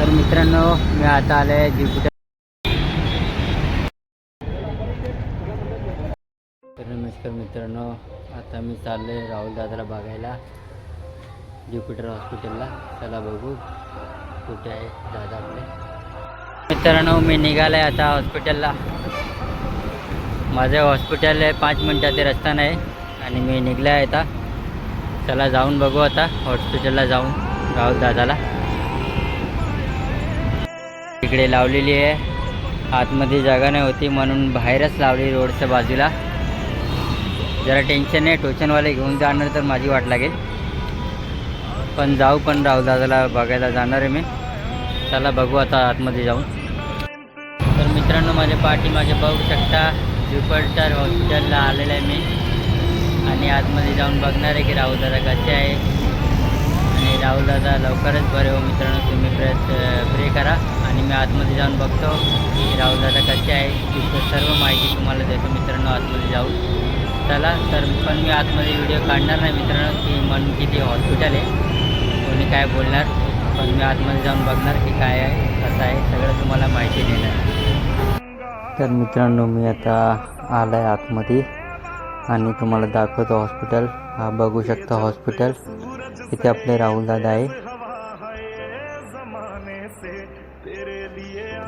तर मित्रांनो मी आता आलो आहे ज्युपिटर तर नमस्कार मित्रांनो आता मी चाललो आहे राहुल दादाला बघायला ज्युपिटर हॉस्पिटलला. चला बघू कुठे आहे दादा आपले. मित्रांनो मी निघालो आहे आता हॉस्पिटलला. माझं हॉस्पिटल आहे पाच मिनटाचे रस्ता नाही आणि मी निघलो आहे आता. चला जाऊन बघू आता हॉस्पिटलला जाऊन राहुल दादाला. इकडे लावलेली आहे. आतमध्ये जागा नाही होती म्हणून बाहेरच लावली रोडच्या बाजूला. जरा टेन्शन आहे टोचनवाले घेऊन जाणार तर माझी वाट लागेल. पण जाऊ पण राहू दादाला बघायला जाणार आहे मी. चला बघू आता आतमध्ये जाऊन. तर मित्रांनो माझ्या पाठीमागे बघू शकता ज्युपिटर हॉस्पिटलला आलेलं आहे मी. आणि आतमध्ये जाऊन बघणार आहे की राहू दादा कसे आहे. राहुल दादा लवकरच बरे हो मित्रांनो तुम्ही प्रेस प्रे करा. आणि मी आतमध्ये जाऊन बघतो की राहुल दादा कसे आहे तिथं सर्व माहिती तुम्हाला देतो मित्रांनो आतमध्ये जाऊन. चला तर पण मी आतमध्ये व्हिडिओ काढणार नाही मित्रांनो की म्हणून किती हॉस्पिटल आहे. कोणी काय बोलणार पण मी आतमध्ये जाऊन बघणार की काय आहे कसं आहे सगळं तुम्हाला माहिती देणार. तर मित्रांनो मी आता आला आहे आतमध्ये. आणि तुम्हाला दाखवतो हॉस्पिटल हा बघू शकता हॉस्पिटल इथे आपले राहुल दादा आहे.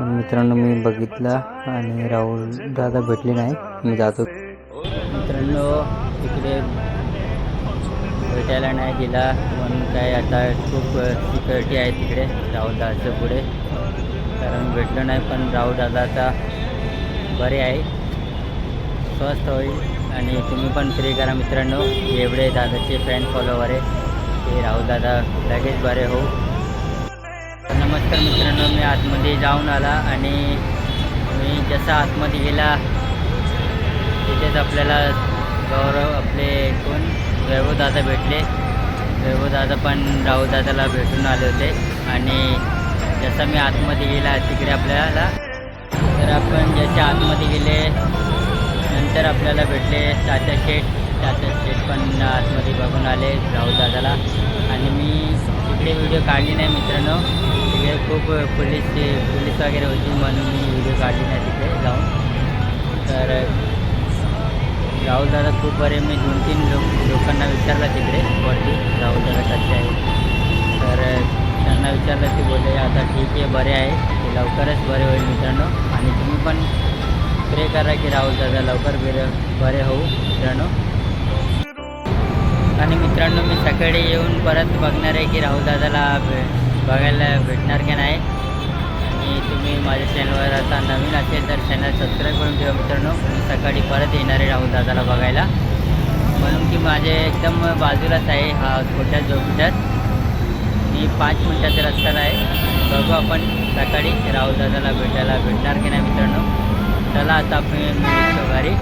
मित्रांनो मी बघितलं आणि राहुल दादा भेटले नाही. मी जातो. मित्रांनो इकडे भेटायला नाही दिला म्हणून काय आता खूप सिक्युरिटी आहे तिकडे राहुल दादाच्या पुढे. कारण भेटलं नाही पण राहुल दादा आता बरे आहे. स्वस्त होईल आणि तुम्ही पण फ्री करा मित्रांनो. एवढे दादाचे फॅन फॉलोवर आहे. ते राहुल दादा लगेच बरे हो नमस्कार मित्रांनो मी आतमध्ये जाऊन आला आणि मी जसा आतमध्ये गेला तिथेच आपल्याला गौरव आपले कोण? वैभव दादा भेटले. वैभव दादा पण राहू दादाला भेटून आले होते. आणि जसा मी आतमध्ये गेला तिकडे आपल्याला तर आपण जसे आतमध्ये गेले नंतर आपल्याला भेटले तात्या शेठ. तात्या शेठ पण आतमध्ये बघून आले राहुल दादाला. आणि मी इकडे व्हिडिओ काढली नाही मित्रांनो. तिकडे खूप पोलीस पोलीस वगैरे होती म्हणून मी व्हिडिओ काढली नाही तिकडे जाऊन. तर राहुल दादा खूप बरे मी दोन तीन लोक लोकांना विचारलं तिकडे वरती राहुल दादा कसे आहे तर त्यांना विचारलं की बोलले आता ठीक आहे बरे आहे. ते लवकरच बरे होईल मित्रांनो. आणि तुम्ही पण प्रे करा की राहुल दादा लवकर बरे बरे होऊ मित्रांनो. आणि मित्रांनो मी सकाळी येऊन परत बघणार आहे की राहुल दादाला भे बघायला भेटणार की नाही. आणि तुम्ही माझ्या चॅनलवर आता नवीन असेल तर चॅनल सबस्क्राईब करून ठेवा मित्रांनो. मी सकाळी परत येणार आहे राहुल दादाला बघायला. म्हणून की माझे एकदम बाजूलाच आहे हा छोट्या जोपिटर मी पाच मिनटाच्या रस्त्याला आहे. बघू आपण सकाळी राहुल दादाला भेटायला भेटणार की नाही मित्रांनो. चला आता आपण घरी.